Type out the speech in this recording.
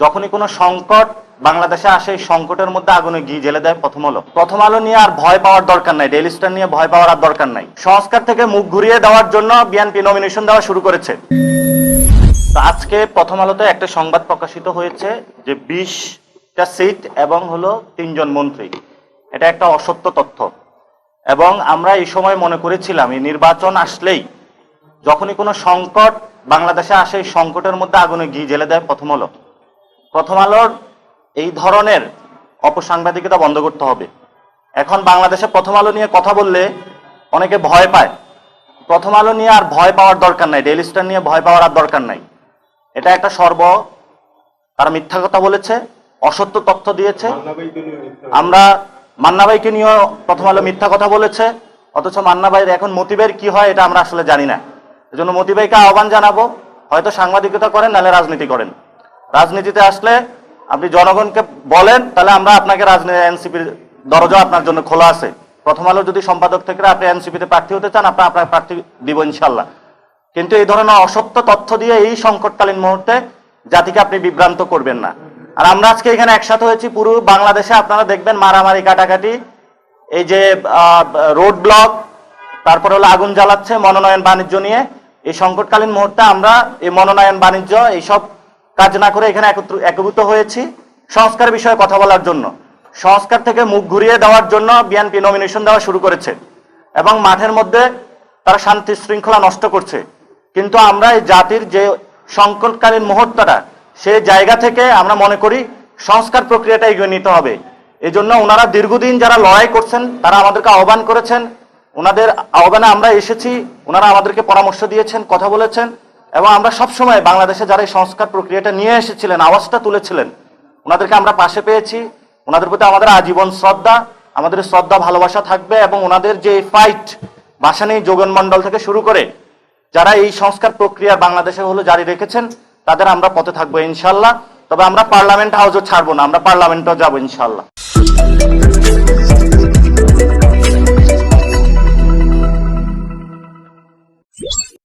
যখনই কোনো সংকট বাংলাদেশে আসে, এই সংকটের মধ্যে আগুনে ঘি জেলে দেয়, প্রথম আলো। প্রথম আলো নিয়ে আর ভয় পাওয়ার দরকার নাই ডেইলি স্টার নিয়ে ভয় পাওয়ার আর দরকার নাই। সংস্কার থেকে মুখ ঘুরিয়ে দেওয়ার জন্য বিএনপি নমিনেশন দেওয়া শুরু করেছে। আজকে প্রথম আলোতে একটা সংবাদ প্রকাশিত হয়েছে যে বিশটা সিট এবং হলো তিনজন মন্ত্রী। এটা একটা অসত্য তথ্য। এবং আমরা এই সময় মনে করেছিলাম, এই নির্বাচন আসলেই যখনই কোনো সংকট বাংলাদেশে আসে, এই সংকটের মধ্যে আগুনে ঘি জেলে দেয় প্রথম আলো। প্রথম আলোর এই ধরনের অপসাংবাদিকতা বন্ধ করতে হবে। এখন বাংলাদেশে প্রথম আলো নিয়ে কথা বললে অনেকে ভয় পায়। প্রথম আলো নিয়ে আর ভয় পাওয়ার দরকার নাই। ডেইলি স্টার নিয়ে ভয় পাওয়ার আর দরকার নাই। এটা একটা সর্ব, তারা মিথ্যা কথা বলেছে, অসত্য তথ্য দিয়েছে। আমরা মান্না ভাইকে নিয়েও প্রথম আলো মিথ্যা কথা বলেছে, অথচ মান্না ভাইয়ের এখন মতিবের কি হয় এটা আমরা আসলে জানি না। এজন্য মতি ভাইকে আহ্বান জানাব, হয়তো সাংবাদিকতা করেন, নাহলে রাজনীতি করেন। রাজনীতিতে আসলে আপনি জনগণকে বলেন, তাহলে আমরা আপনাকে রাজনীতি এনসিপির দরজা আপনার জন্য খোলা আছে। প্রথম আলো যদি সম্পাদক থেকে আপনি এনসিপিতে প্রার্থী হতে চান, আপনার আপনার প্রার্থী দিব ইনশাল্লাহ কিন্তু এই ধরনের অসত্য তথ্য দিয়ে এই সংকটকালীন মুহূর্তে জাতিকে আপনি বিভ্রান্ত করবেন না। আর আমরা আজকে এখানে একসাথে হয়েছি, পুরো বাংলাদেশে আপনারা দেখবেন মারামারি, কাটাকাটি, এই যে রোড ব্লক, তারপর হলো আগুন জ্বালাচ্ছে মনোনয়ন বাণিজ্য নিয়ে। এই সংকটকালীন মুহূর্তে আমরা এই মনোনয়ন বাণিজ্য, এইসব কাজ না করে এখানে একত্র- একভূত হয়েছি। সংস্কার বিষয়ে কথা বলার জন্য। সংস্কার থেকে মুখ ঘুরিয়ে দেওয়ার জন্য বিএনপি নমিনেশন দেওয়া শুরু করেছে। এবং মাঠের মধ্যে তারা শান্তি শৃঙ্খলা নষ্ট করছে। কিন্তু আমরা এই জাতির যে সংকটকালীন মুহূর্তটা, সেই জায়গা থেকে আমরা মনে করি সংস্কার প্রক্রিয়াটা এগিয়ে নিতে হবে। এই জন্য ওনারা দীর্ঘদিন যারা লড়াই করছেন, তারা আমাদেরকে আহ্বান করেছেন। ওনাদের আহ্বানে আমরা এসেছি। ওনারা আমাদেরকে পরামর্শ দিয়েছেন, কথা বলেছেন। এবং আমরা সবসময় বাংলাদেশে যারা এই সংস্কার প্রক্রিয়াটা নিয়ে এসেছিলেন, আওয়াজটা তুলেছিলেন, ওনাদেরকে আমরা পাশে পেয়েছি। ওনাদের প্রতি আমাদের আজীবন শ্রদ্ধা, আমাদের শ্রদ্ধা, ভালোবাসা থাকবে এবং ওনাদের যে ফাইট ভাসানী যোগন মন্ডল থেকে শুরু করে যারা এই সংস্কার প্রক্রিয়া বাংলাদেশে হলো জারি রেখেছেন, তাদের আমরা পথে থাকব ইনশাল্লাহ। তবে আমরা পার্লামেন্ট হাউসও ছাড়বো না, আমরা পার্লামেন্টও যাব ইনশাল্লাহ।